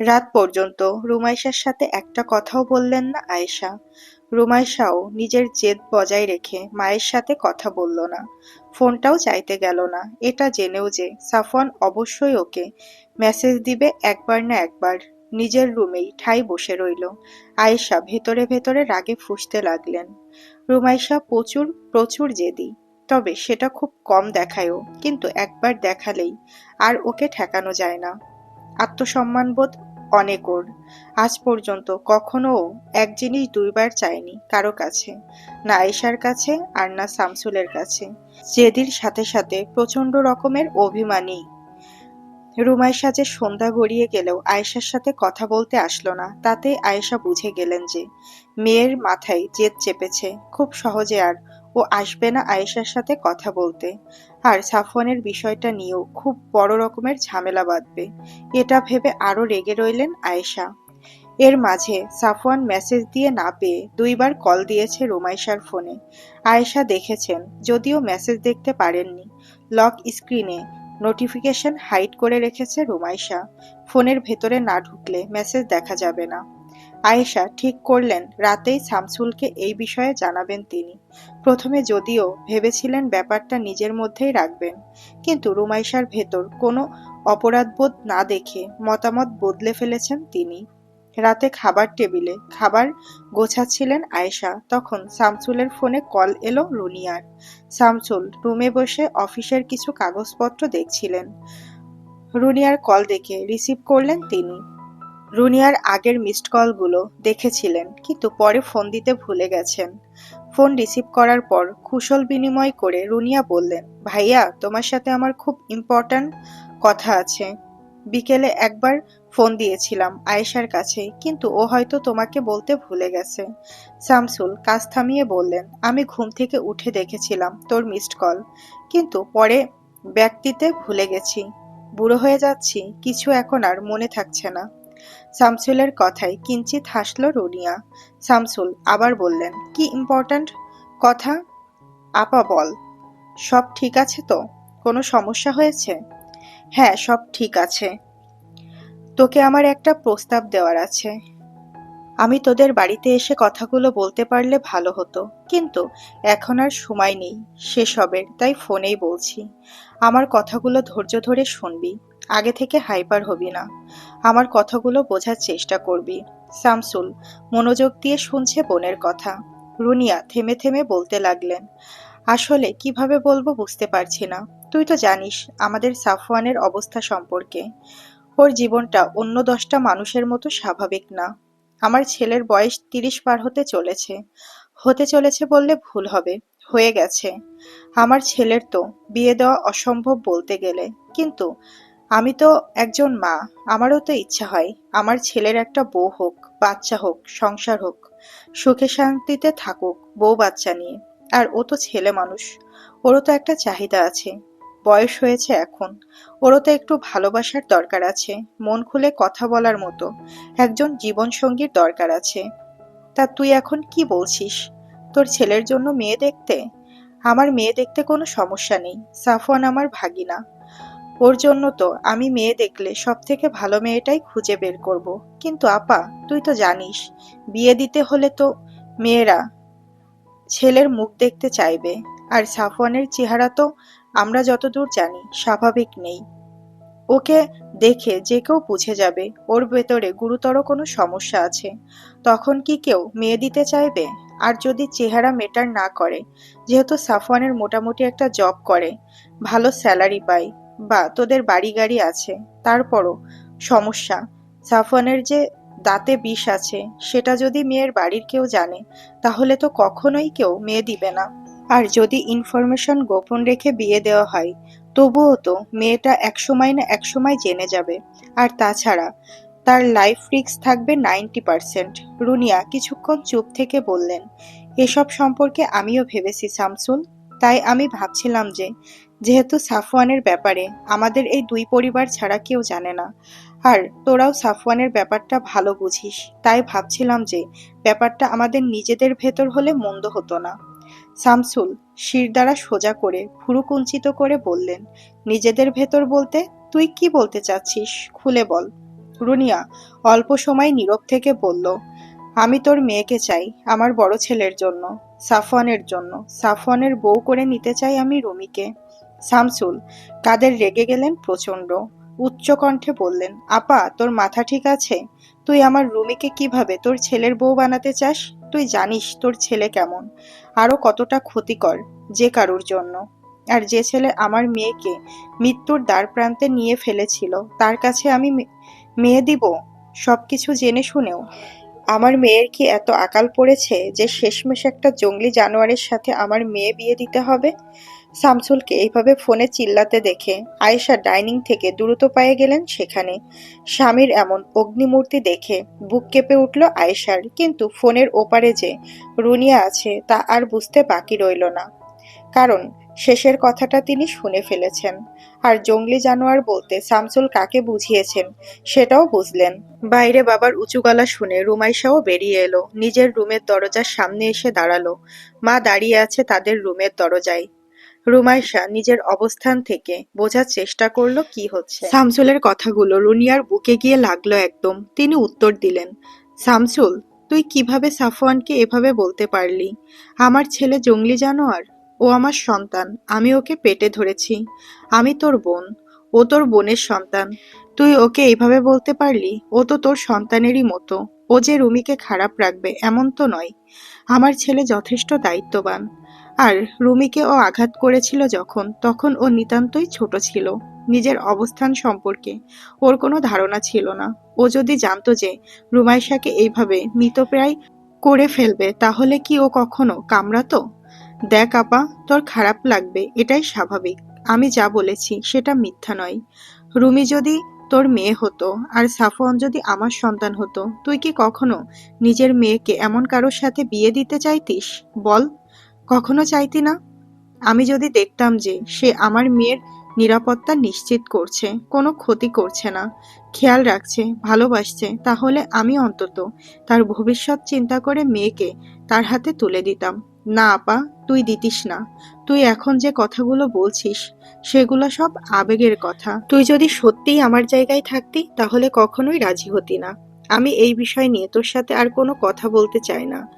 রাত পর্যন্ত রুমাইশার সাথে একটা কথাও বললেন না আয়েশা। রুমাইশাও নিজের জেদ বজায় রেখে মায়ের সাথে কথা বলল না। ফোনটাও চাইতে গেল না। এটা জেনেও যে সাফওয়ান অবশ্যই ওকে মেসেজ দিবে একবার না একবার। নিজের রুমেই ঠাই বসে রইল। আয়েশা ভেতরে ভেতরে রাগে ফুঁসতে লাগলেন। রুমাইশা প্রচুর প্রচুর জেদি। তবে সেটা খুব কম দেখায়ও, কিন্তু একবার দেখালেই আর ওকে ঠেকানো যায় না। আত্মসম্মানবোধ অনেক ওর। আজ পর্যন্ত কখনো এক জিনিস দুইবার চায়নি কারও কাছে, না আয়েশার কাছে আর না শামসুলের কাছে। জেদির সাথে সাথে প্রচণ্ড রকমের অভিমানী রুমাইশা যে সন্ধ্যা গড়িয়ে গেলেও আয়েশার সাথে কথা বলতে আসলো না। তাতে আয়েশা বুঝে গেলেন যে, মেয়ের মাথায় জেদ চেপেছে। খুব সহজে আর ও আসবে না আয়েশার সাথে কথা বলতে। আর সাফওয়ানের বিষয়টা নিয়েও খুব বড় রকমের ঝামেলা বাঁধবে। এটা ভেবে আরও রেগে রইলেন আয়েশা। এর মাঝে সাফওয়ান মেসেজ দিয়ে না পেয়ে দুইবার কল দিয়েছে রোমাইশার ফোনে। আয়েশা দেখেছেন, যদিও মেসেজ দেখতে পারেননি। লক স্ক্রিনে নোটিফিকেশন হাইড করে রেখেছে রোমাইশা। ফোনের ভেতরে না ঢুকলে মেসেজ দেখা যাবে না। আয়েশা ঠিক করলেন, রাতেই শামসুলকে এই বিষয়ে জানাবেন তিনি। প্রথমে যদিও ভেবেছিলেন ব্যাপারটা নিজের মধ্যেই রাখবেন, কিন্তু রুমাইশার ভেতর কোনো অপরাধবোধ না দেখে মতামত বদলে ফেলেছেন তিনি। রাতে খাবার টেবিলে খাবার গোছাচ্ছিলেন আয়েশা, তখন শামসুলের ফোনে কল এলো রুনিয়ার। শামসুল রুমে বসে অফিসের কিছু কাগজপত্র দেখছিলেন। রুনিয়ার কল দেখে রিসিভ করলেন তিনি। রুনিয়ার আগের মিসড কলগুলো দেখেছিলেন, কিন্তু পরে ফোন দিতে ভুলে গেছেন। ফোন রিসিভ করার পর কুশল বিনিময় করে রুনিয়া বললেন, ভাইয়া, তোমার সাথে আমার খুব ইম্পর্ট্যান্ট কথা আছে। বিকেলে একবার ফোন দিয়েছিলাম আয়েশার কাছে, কিন্তু ও হয়তো তোমাকে বলতে ভুলে গেছে। শামসুল কাজ থামিয়ে বললেন, আমি ঘুম থেকে উঠে দেখেছিলাম তোর মিসড কল কিন্তু পরে ব্যক্তিতে ভুলে গেছি। বুড়ো হয়ে যাচ্ছি, কিছু এখন আর মনে থাকছে না। শামসুলের কথায় কিঞ্চিত হাসল রুনিয়া। শামসুল আবার বললেন, কি ইম্পর্ট্যান্ট কথা? আপা বল, সব ঠিক আছে তো? কোনো সমস্যা হয়েছে? হ্যাঁ সব ঠিক আছে। তোকে আমার একটা প্রস্তাব দেওয়ার আছে। আমি তোদের বাড়িতে এসে কথাগুলো বলতে পারলে ভালো হতো। কিন্তু এখন আর সময় নেই সেসবের, তাই ফোনেই বলছি। আমার কথাগুলো ধৈর্য ধরে শুনবি, আগে থেকে হাইপার হবি না। আমার কথাগুলো বোঝার চেষ্টা করবি। শামসুল মনোযোগ দিয়ে শুনছে বোনের কথা। রুনিয়া থেমে থেমে বলতে লাগলেন, আসলে কীভাবে বলব বুঝতে পারছি না। তুই তো জানিস আমাদের সাফওয়ানের অবস্থা সম্পর্কে। ওর জীবনটা অন্য দশটা মানুষের মতো স্বাভাবিক না। আমার ছেলের বয়স তিরিশ পার হতে চলেছে। হতে চলেছে বললে ভুল হবে। হয়ে গেছে। আমার ছেলের তো বিয়ে দেওয়া অসম্ভব বলতে গেলে। কিন্তু আমি তো একজন মা, আমারও তো ইচ্ছা হয়। আমার ছেলের একটা বউ হোক, বাচ্চা হোক, সংসার হোক, সুখে শান্তিতে থাকুক, বউ বাচ্চা নিয়ে। আর ও তো ছেলে মানুষ। ওরও তো একটা চাহিদা আছে। বয়স হয়েছে এখন। ওরও তো একটু ভালোবাসার দরকার আছে, মন খুলে কথা বলার মতো। একজন জীবনসঙ্গীর দরকার আছে। তা তুই এখন কি বলছিস? তোর ছেলের জন্য মেয়ে দেখতে? আমার মেয়ে দেখতে কোনো সমস্যা নেই, সাফওয়ান আমার ভাগিনা। ওর জন্য তো আমি মেয়ে দেখলে সব থেকে ভালো মেয়েটাই খুঁজে বের করব। কিন্তু আপা, তুই তো জানিস, বিয়ে দিতে হলে তো মেয়েরা ছেলের মুখ দেখতে চাইবে। আর সাফওয়ানের চেহারা তো আমরা যতদূর জানি, স্বাভাবিক নেই। ওকে দেখে যে কেউ বুঝে যাবে, ওর ভেতরে গুরুতর কোনো সমস্যা আছে। তখন কি কেউ মেয়ে দিতে চাইবে? আর যদি চেহারা মেটার না করে, যেহেতু সাফওয়ানের মোটামুটি একটা জব করে, ভালো স্যালারি পায়, বা তোদের বাড়ি গাড়ি আছে, তারপরও সমস্যা। সাফওয়ানের যে দাঁতে বিষ আছে, সেটা যদি মেয়ের বাড়ির কেউ জানে, তাহলে তো কখনোই কেউ মেয়ে দিবে না। আর যদি ইনফরমেশন গোপন রেখে বিয়ে দেওয়া হয়, তবুও তো মেয়েটা একসময় না একসময় জেনে যাবে। আর তাছাড়া, তার লাইফ রিক্স থাকবে নাইনটি পার্সেন্ট রুনিয়া কিছুক্ষণ চুপ থেকে বললেন, এসব সম্পর্কে আমিও ভেবেছি শামসুল। তাই আমি ভাবছিলাম যে, যেহেতু সাফওয়ানের ব্যাপারে আমাদের এই দুই পরিবার ছাড়া কেউ জানে না, আর তোরাও সাফওয়ানের ব্যাপারটা ভালো বুঝিস, তাই ভাবছিলাম যে, ব্যাপারটা আমাদের নিজেদের ভেতর হলে মন্দ হতো না। শামসুল শির দ্বারা সোজা করে ভুরু কুঞ্চিত করে বললেন, নিজেদের ভেতর বলতে তুই কি বলতে চাচ্ছিস? খুলে বল। রুনিয়া অল্প সময় নীরব থেকে বলল, আমি তোর মেয়েকে চাই, আমার বড় ছেলের জন্য, সাফওয়ানের জন্য। সাফওয়ানের বউ করে নিতে চাই আমি রুমিকে। শামসুল কাদের রেগে গেলেন প্রচণ্ড। উচ্চ কণ্ঠে বললেন, আপা, তোর মাথা ঠিক আছে? তুই আমার রুমিকে কীভাবে তোর ছেলের বউ বানাতে চাস? তুই জানিস তোর ছেলে কেমন। আরও কতটা ক্ষতিকর যে কারোর জন্য। আর যে ছেলে আমার মেয়েকে মৃত্যুর দ্বার প্রান্তে নিয়ে ফেলেছিল, তার কাছে আমি মেয়ে দিব? সবকিছু জেনে শুনেও। আমার মেয়ের কি এত আকাল পড়েছে যে শেষমেশ একটা জঙ্গলি জানোয়ারের সাথে আমার মেয়ে বিয়ে দিতে হবে? শামসুলকে এইভাবে ফোনে চিল্লাতে দেখে আয়েশা ডাইনিং থেকে দ্রুত পায়ে গেলেন সেখানে। স্বামীর এমন অগ্নিমূর্তি দেখে বুক কেঁপে উঠল আয়েশার, কিন্তু ফোনের ওপারে যে রুনিয়া আছে তা আর বুঝতে বাকি রইল না। কারণ শেষের কথাটা তিনি শুনে ফেলেছেন। আর জঙ্গলি জানোয়ার বলতে শামসুল কাকে বুঝিয়েছেন সেটাও বুঝলেন। বাইরে বাবার উঁচু গলা শুনে রুমাইশাও বেরিয়ে এলো। নিজের রুমের দরজার সামনে এসে দাঁড়াল। মা দাঁড়িয়ে আছে তাদের রুমের দরজায়। রুমাইশা নিজের অবস্থান থেকে বোঝার চেষ্টা করল কি হচ্ছে। শামসুলের কথাগুলো রুনিয়ার বুকে গিয়ে লাগল একদম। তিনি উত্তর দিলেন শামসুল তুই কীভাবে সাফওয়ানকে এভাবে বলতে পারলি? আমার ছেলে জঙ্গলি জানোয়ার, ও আমার সন্তান, আমি ওকে পেটে ধরেছি। আমি তোর বোন, ও তোর বোনের সন্তান। তুই ওকে এইভাবে বলতে পারলি? ও তো তোর সন্তানেরই মতো। ও যে রুমিকে খারাপ রাখবে এমন তো নয়। আমার ছেলে যথেষ্ট দায়িত্ববান। আর রুমিকে ও আঘাত করেছিল যখন, তখন ও নিতান্তই ছোট ছিল, নিজের অবস্থান সম্পর্কে। ওর কোনো ধারণা ছিল না। ও যদি জানতো যে রুমাইশাকে এইভাবে মৃতপ্রায় করে ফেলবে, তাহলে কি ও কখনো কামড়াতো? দেখ আপা, তোর খারাপ লাগবে, এটাই স্বাভাবিক। আমি যা বলেছি, সেটা মিথ্যা নয়। রুমি যদি তোর মেয়ে হতো, আর সাফওয়ান যদি আমার সন্তান হতো, তুই কি কখনো নিজের মেয়েকে এমন কারোর সাথে বিয়ে দিতে চাইতিস? বল। কখনো চাইতি না। আমি যদি দেখতাম যে সে আমার মেয়ের নিরাপত্তা নিশ্চিত করছে, কোনো ক্ষতি করছে না, খেয়াল রাখছে, ভালোবাসছে, তাহলে আমি অন্তত তার ভবিষ্যৎ চিন্তা করে মেয়েকে তার হাতে তুলে দিতাম। না আপা, তুই দিতিস না। তুই এখন যে কথাগুলো বলছিস, সেগুলো সব আবেগের কথা। তুই যদি সত্যিই আমার জায়গায় থাকতি, তাহলে কখনোই রাজি হতি না। আমি এই বিষয় নিয়ে তোর সাথে আর কোনো কথা বলতে চাই না।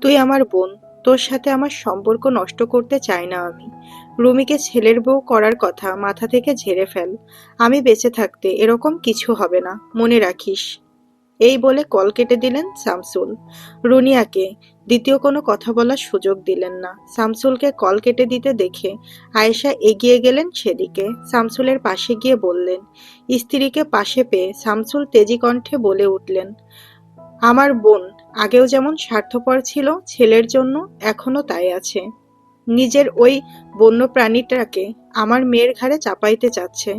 তুই আমার বোন তোর সাথে আমার সম্পর্ক নষ্ট করতে চাই না আমি। রুমিকে ছেলের বউ করার কথা মাথা থেকে ঝেড়ে ফেল। আমি বেঁচে থাকতে এরকম কিছু হবে না, মনে রাখিস। এই বলে কল কেটে দিলেন শামসুল রুনিয়াকে দ্বিতীয় কোনো কথা বলার সুযোগ দিলেন না। শামসুলকে কল কেটে দিতে দেখে আয়েশা এগিয়ে গেলেন সেদিকে। শামসুলের পাশে গিয়ে বললেন, স্ত্রীকে পাশে পেয়ে শামসুল তেজি কণ্ঠে বলে উঠলেন, আমার বোন আগেও যেমন স্বার্থপর ছিল ছেলের জন্য এখনও তাই আছে। নিজের ওই বন্য প্রাণীটাকে আমার মেয়ের ঘাড়ে চাপাইতে চাচ্ছে।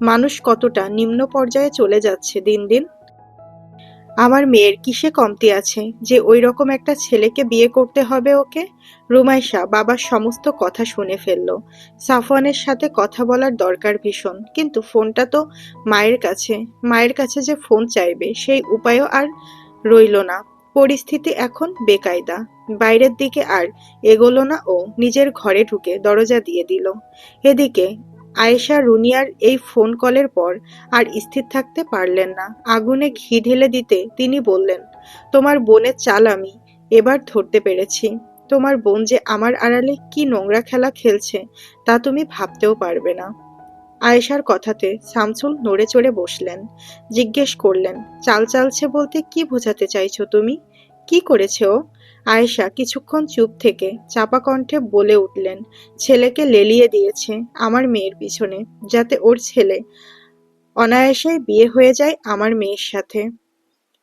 মানুষ কতটা নিম্ন পর্যায়ে চলে যাচ্ছে দিন দিন? আমার মেয়ের কিসে কমতি আছে যে ওই রকম একটা ছেলেকে বিয়ে করতে হবে ওকে? রুমাইশা বাবার সমস্ত কথা শুনে ফেলল। সাফওয়ানের সাথে কথা বলার দরকার ভীষণ, কিন্তু ফোনটা তো মায়ের কাছে। মায়ের কাছে যে ফোন চাইবে, সেই উপায়ও আর রইল না। পরিস্থিতি এখন বেকায়দা। বাইরের দিকে আর এগোলো না ও নিজের ঘরে ঢুকে দরজা দিয়ে দিল। এদিকে আয়েশা, রুনিয়ার এই ফোন কলের পর আর স্থির থাকতে পারলেন না। আগুনে ঘি ঢেলে দিতে তিনি বললেন, তোমার বোনের চাল আমি এবার ধরতে পেরেছি। তোমার বোন যে আমার আড়ালে কি নোংরা খেলা খেলছে তা তুমি ভাবতেও পারবে না। আয়েশার কথাতে শামসুল নড়ে চড়ে বসলেন। জিজ্ঞেস করলেন, চাল চালছে বলতে কি বোঝাতে চাইছো তুমি? কি করেছে ও? আয়েশা কিছুক্ষণ চুপ থেকে চাপা কণ্ঠে বলে উঠলেন, ছেলেকে লেলিয়ে দিয়েছে আমার মেয়ের পিছনে, যাতে ওর ছেলে অনায়াসে বিয়ে হয়ে যায় আমার মেয়ের সাথে।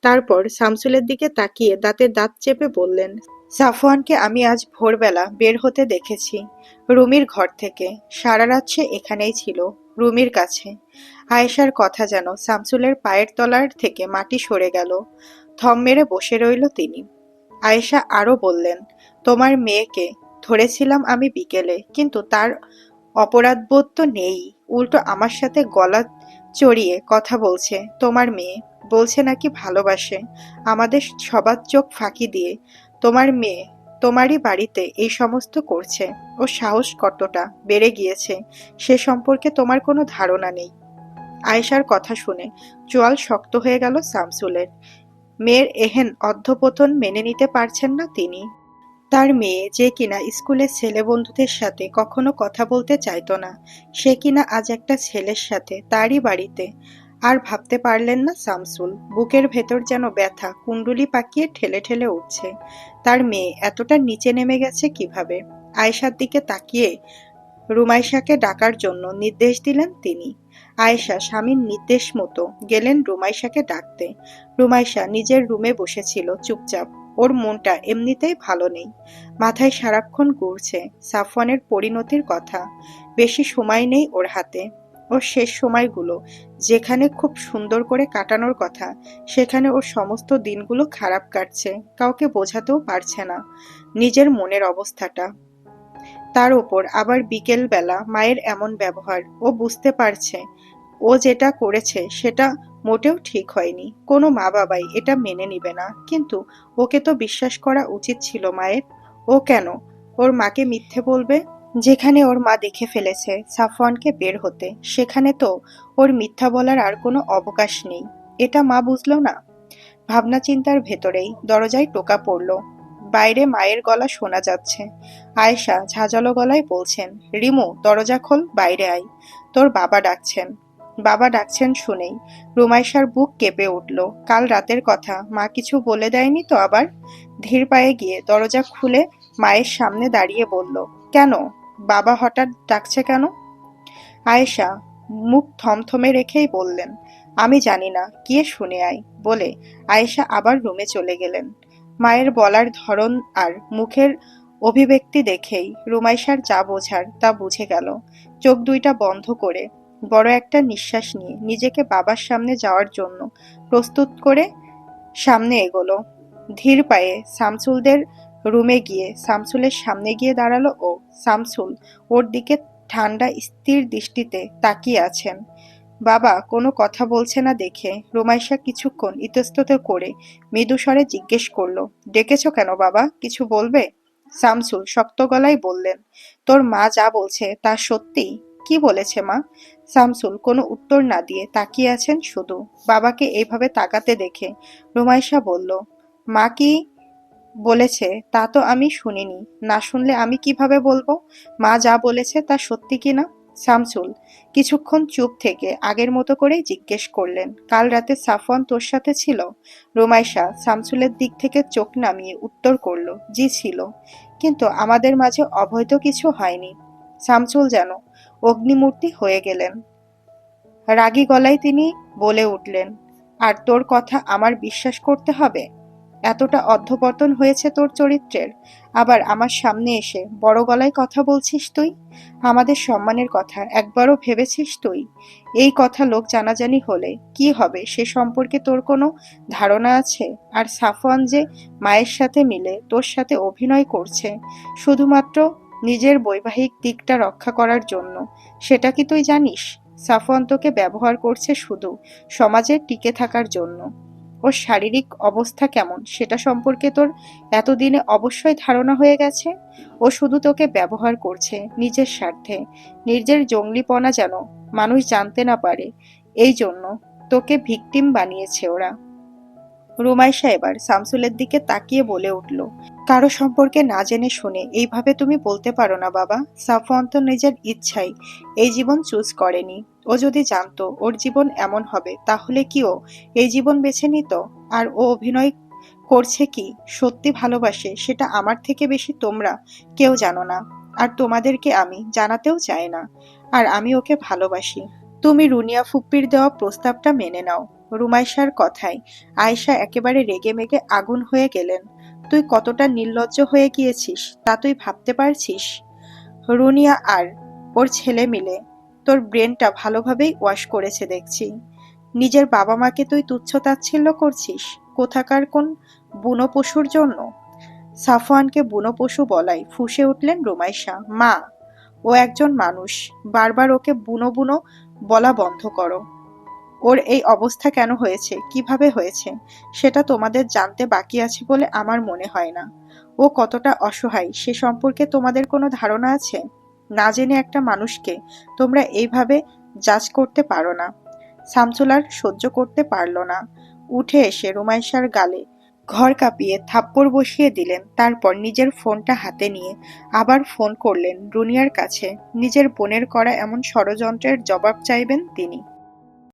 তারপর শামসুলের দিকে তাকিয়ে দাঁতে দাঁত চেপে বললেন, সাফওয়ানকে আমি আজ ভোরবেলা বের হতে দেখেছি। রুমির ঘর থেকে। সারা রাত সে এখানেই ছিল। রুমির কাছে। আয়েশার কথা যেন শামসুলের পায়ের তলার থেকে মাটি সরে গেল। থম মেরে বসে রইল তিনি। আয়েশা আরও বললেন, তোমার মেয়েকে ধরেছিলাম আমি বিকেলে, কিন্তু তার অপরাধবোধ তো নেই। উল্টো আমার সাথে গলা চড়িয়ে কথা বলছে, তোমার মেয়ে। বলছে নাকি ভালোবাসে। আমাদের সবার চোখ ফাঁকি দিয়ে। তোমার মেয়ে তোমারই বাড়িতে এই সমস্ত করছে। ও সাহস কতটা? বেড়ে গিয়েছে। সে সম্পর্কে তোমার কোনো ধারণা নেই। আয়েশার কথা শুনে চোয়াল শক্ত হয়ে গেল শামসুলের। মেয়ের এহেন অধ্যপতন মেনে নিতে পারছেন না তিনি। তার মেয়ে যে কিনা স্কুলের ছেলে বন্ধুদের সাথে কখনো কথা বলতে চাইতো না, সে কিনা আজ একটা ছেলের সাথে, তারই বাড়িতে। আর ভাবতে পারলেন না শামসুল বুকের ভেতর যেন ব্যথা, কুণ্ডুলি পাকিয়ে ঠেলে ঠেলে উঠছে। তার মেয়ে এতটা নিচে নেমে গেছে কীভাবে? আয়েশার দিকে তাকিয়ে রুমাইশাকে ডাকার জন্য নির্দেশ দিলেন তিনি। আয়েশা স্বামীর নির্দেশ মতো গেলেন রুমাইশাকে ডাকতে। রুমাইশা নিজের রুমে বসেছিল চুপচাপ। ওর মনটা এমনিতেই ভালো নেই। মাথায় সারাক্ষণ ঘুরছে, সাফওয়ানের পরিণতির কথা। বেশি সময় নেই ওর হাতে। ওর শেষ সময়গুলো, যেখানে খুব সুন্দর করে কাটানোর কথা, সেখানে ওর সমস্ত দিনগুলো খারাপ কাটছে, কাউকে বোঝাতেও পারছে না, নিজের মনের অবস্থাটা। তার ওপর আবার বিকেল বেলা মায়ের এমন ব্যবহার, ও বুঝতে পারছে, ও যেটা করেছে সেটা মোটেও ঠিক হয়নি। কোনো মা বাবাই এটা মেনে নিবে না, কিন্তু ওকে তো বিশ্বাস করা উচিত ছিল মায়ের। ও কেন? ওর মাকে মিথ্যে বলবে? যেখানে ওর মা দেখে ফেলেছে সাফওয়ানকে বের হতে, সেখানে তো ওর মিথ্যা বলার আর কোনো অবকাশ নেই। এটা মা বুঝলো না। ভাবনা চিন্তার ভেতরেই দরজায় টোকা পড়ল। বাইরে মায়ের গলা শোনা যাচ্ছে। আয়েশা ঝাঁঝালো গলায় বলছেন, রিমু, দরজা খোল, বাইরে আয়। তোর বাবা ডাকছেন। বাবা ডাকছেন শুনেই রুমাইশার বুক কেঁপে উঠল। কাল রাতের কথা, মা কিছু বলে দেয়নি তো আবার? ধীর পায়ে গিয়ে দরজা খুলে মায়ের সামনে দাঁড়িয়ে বলল, কেন? বাবা হঠাৎ ডাকছে কেন? আয়েশা মুখ থমথমে রেখেই বললেন, আমি জানি না, গিয়ে শুনে আয়। বলে আয়েশা আবার রুমে চলে গেলেন। মায়ের বলার ধরন আর মুখের অভিব্যক্তি দেখেই রুমাইশার যা বোঝার তা বুঝে গেল। চোখ দুইটা বন্ধ করে বড় একটা নিঃশ্বাস নিয়ে নিজেকে বাবার সামনে যাওয়ার জন্য প্রস্তুত করে সামনে এগোলো। ধীর পায়ে শামসুলদের রুমে গিয়ে শামসুলের সামনে গিয়ে দাঁড়াল ও, শামসুল, ওর দিকে ঠান্ডা, স্থির দৃষ্টিতে তাকিয়ে আছেন। বাবা, কোনো কথা বলছে না দেখে। রোমাইশা কিছুক্ষণ ইতস্তত করে মৃদুস্বরে জিজ্ঞেস করল, ডেকেছ কেন বাবা? কিছু বলবে? শামসুল, শক্ত গলায় বললেন, তোর মা যা বলছে তা সত্যি? কি বলেছে মা? শামসুল, কোনো উত্তর না দিয়ে তাকিয়ে আছেন শুধু। বাবাকে এইভাবে তাকাতে দেখে রোমাইশা বলল, মা কি বলেছে, তা তো আমি শুনিনি। না শুনলে আমি কীভাবে বলব? মা যা বলেছে তা সত্যি কিনা শামসুল, কিছুক্ষণ চুপ থেকে আগের মতো করেই জিজ্ঞেস করলেন, কাল রাতে সাফওয়ান তোর সাথে ছিল? রোমাইশা শামসুলের দিক থেকে চোখ নামিয়ে উত্তর করল, জি ছিল। কিন্তু আমাদের মাঝে অবৈধ কিছু হয়নি। শামসুল যেন অগ্নিমূর্তি হয়ে গেলেন। রাগী গলায় তিনি বলে উঠলেন, আর তোর কথা আমার বিশ্বাস করতে হবে? এতটা অধঃপতন হয়েছে তোর চরিত্রের। আবার আমার সামনে এসে বড় গলায় কথা বলছিস তুই? আমাদের সম্মানের কথা, একবারও ভেবেছিস তুই? এই কথা লোক জানাজানি হলে কি হবে? সে সম্পর্কে তোর কোনো ধারণা আছে? আর সাফওয়ান যে মায়ের সাথে মিলে, তোর সাথে অভিনয় করছে, শুধুমাত্র নিজের বৈবাহিক দিকটা রক্ষা করার জন্য, সেটা কি তুই জানিস? সাফওয়ান তোকে ব্যবহার করছে শুধু সমাজে টিকে থাকার জন্য। ওর শারীরিক অবস্থা কেমন? সেটা সম্পর্কে তোর এতদিনে অবশ্যই ধারণা হয়ে গেছে? ও শুধু তোকে ব্যবহার করছে, নিজের স্বার্থে। নিজের জঙ্গলিপনা যেন মানুষ জানতে না পারে, এই জন্য তোকে ভিকটিম বানিয়েছে ওরা। রুমাইশা এবার শামসুলের দিকে তাকিয়ে বলে উঠল, কারও সম্পর্কে না জেনে শুনে এইভাবে তুমি বলতে পারো না বাবা। সাফওয়ান তো নিজের ইচ্ছাই। এই জীবন চুজ করেনি। ও যদি জানতো ওর জীবন এমন হবে, তাহলে কি ও? এই জীবন বেছে নিত? আর ও অভিনয় করছে কি? সত্যি ভালোবাসে? সেটা আমার থেকে বেশি তোমরা কেউ জানো না। আর তোমাদেরকে আমি জানাতেও চাই না। আর আমি ওকে ভালোবাসি। তুমি রুনিয়া ফুপ্পির দেওয়া প্রস্তাবটা মেনে নাও। রুমাইশার কথায় আয়েশা একেবারে রেগে মেগে আগুন হয়ে গেলেন। তুই কতটা নির্লজ্জ হয়ে গিয়েছিস, তা তুই ভাবতে পারছিস? রুনিয়া আর ওর ছেলে মিলে তোর ব্রেনটা ভালোভাবেই ওয়াশ করেছে দেখছি। নিজের বাবা মাকে তুই তুচ্ছ তাচ্ছিল্য করছিস? কোথাকার কোন বুনো পশুর জন্য? সাফওয়ানকে বুনো পশু বলাই ফুঁসে উঠলেন রুমাইশা। মা, ও একজন মানুষ। বারবার ওকে বুনো বুনো বলা বন্ধ করো। ওর এই অবস্থা কেন হয়েছে? কীভাবে হয়েছে? সেটা তোমাদের জানতে বাকি আছে বলে আমার মনে হয় না। ও কতটা অসহায়, সে সম্পর্কে তোমাদের কোনো ধারণা আছে? না জেনে একটা মানুষকে তোমরা এইভাবে জাজ করতে পারো না। শামসুল আর সহ্য করতে পারল না। উঠে এসে রুমাইশার গালে ঘর কাঁপিয়ে থাপ্পড় বসিয়ে দিলেন, তারপর নিজের ফোনটা হাতে নিয়ে আবার ফোন করলেন রুনিয়ার কাছে। নিজের বোনের করা এমন ষড়যন্ত্রের জবাব চাইবেন তিনি।